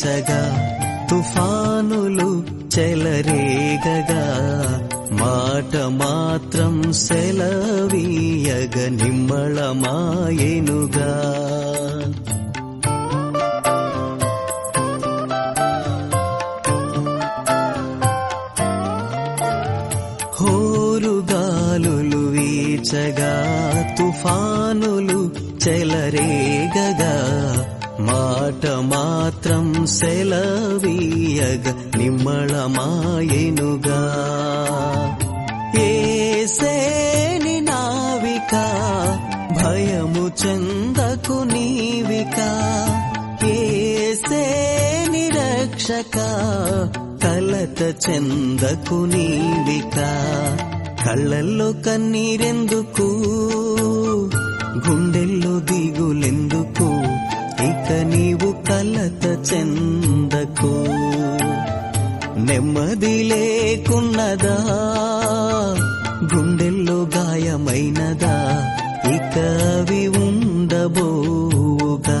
వీచగా తుఫానులు చెలరేగగా మాట మాత్రం సెలవీయగ నిమ్మళమాయెనుగా హోరుగాలులు వీచగా తుఫానులు చెలరేగగా మాట మాత్రం మాత్రం సెలవీయగ నిమ్మళమాయెనుగా. ఏసేని నావిక భయము చందకు నీవిక. ఏసేని రక్షక కలత చెందకు నీవిక. కళ్ళల్లో కన్నీరెందుకు? గుండెల్లో దిగులెందుకు? ఇక నీవు కలత చెందకు నెమ్మది లేకున్నదా? గుండెల్లో గాయమైనదా? ఇక అవి ఉండబోగా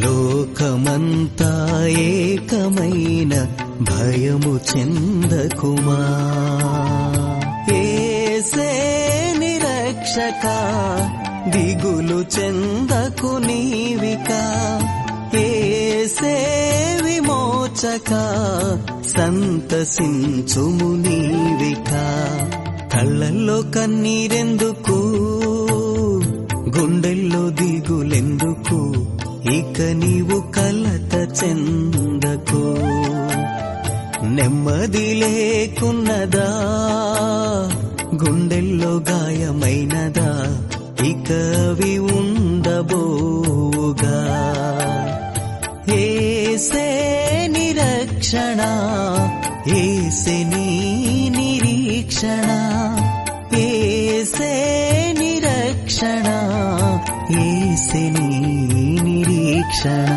లోకమంతా ఏకమైన భయము చెందకుమా? ఏసే నిరక్షక దిగులు చెందకు నీవిక. ఏసే విమోచక సంతసించుము నీవిక. కళ్ళల్లో కన్నీరెందుకు? గుండెల్లో దిగులెందుకు? ఇక నీవు కలత చెందకు నెమ్మది లేకున్నదా గుండెల్లో గాయమైనదా ఇక అవి ఉండబోగా ఏసే నిరక్షణ ఏసే నీ నిరీక్షణ ఏసే నిరక్షణ ఏసే నీ నిరీక్షణ